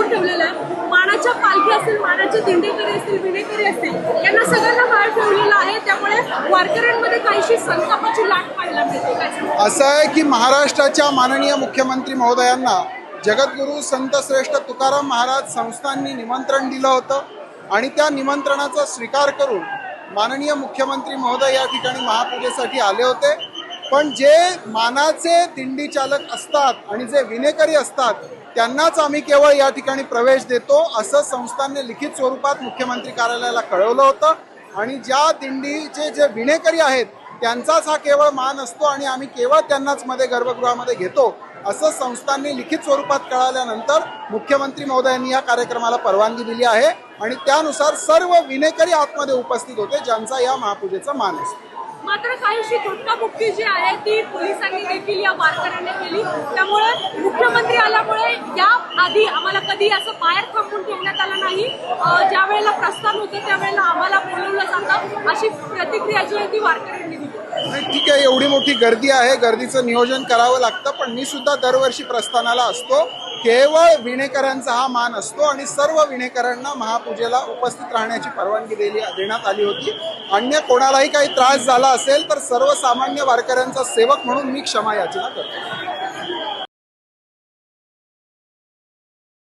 समोर थांबवून ठेवलेलं आहे. मानाच्या पालखी असतील मानाचे दिंडेकरी असतील विणेकरी असतील यांना सगळ्यांना बाहेर ठेवलेलं आहे. त्यामुळे वारकऱ्यांमध्ये काहीशी संतापाची लाट पाहायला मिळते. असं आहे की महाराष्ट्राच्या माननीय मुख्यमंत्री महोदयांना जगद्गुरू संत श्रेष्ठ तुकाराम महाराज संस्थांनी निमंत्रण दिलं होतं आणि त्या निमंत्रणाचा स्वीकार करून माननीय मुख्यमंत्री महोदय या ठिकाणी महापूजेसाठी आले होते. पण जे मानाचे दिंडी चालक असतात आणि जे विनेकरी असतात त्यांनाच आम्ही केवळ या ठिकाणी प्रवेश देतो असं संस्थांनी लिखित स्वरूपात मुख्यमंत्री कार्यालयाला कळवलं होतं. आणि ज्या दिंडीचे जे विणेकरी आहेत त्यांचाच हा केवळ मान असतो आणि आम्ही केवळ त्यांनाच मध्ये गर्भगृहामध्ये घेतो असं संस्थांनी लिखित स्वरूपात कळाल्यानंतर मुख्यमंत्री महोदयांनी या कार्यक्रमाला परवानगी दिली आहे. आणि त्यानुसार सर्व विनेकरी आतमध्ये उपस्थित होते ज्यांचा या महापूजेचा मान असतो. मात्र काहीशी धक्काबुक्की जी आहे ती पोलिसांनी देखील या वारकऱ्यांनी केली. त्यामुळे मुख्यमंत्री आल्यामुळे या आधी आम्हाला कधी असं बाहेर थांबून ठेवण्यात आलं नाही. ज्या वेळेला प्रस्थान होतं त्यावेळेला आम्हाला बोलवलं जातं अशी प्रतिक्रिया जी आहे ती वारकऱ्यांनी दिली. ठीक आहे एवढी मोठी गर्दी आहे. गर्दीचं नियोजन करावं लागतं पण मी सुद्धा दरवर्षी प्रस्थानाला असतो. केवळ विणेकरांचा हा मान असतो आणि सर्व विणेकरांना महापूजेला उपस्थित राहण्याची परवानगी दिली देण्यात आली होती. अन्य कोणालाही काही त्रास झाला असेल तर सर्वसामान्य वारकऱ्यांचा सेवक म्हणून मी क्षमा याचना करतो.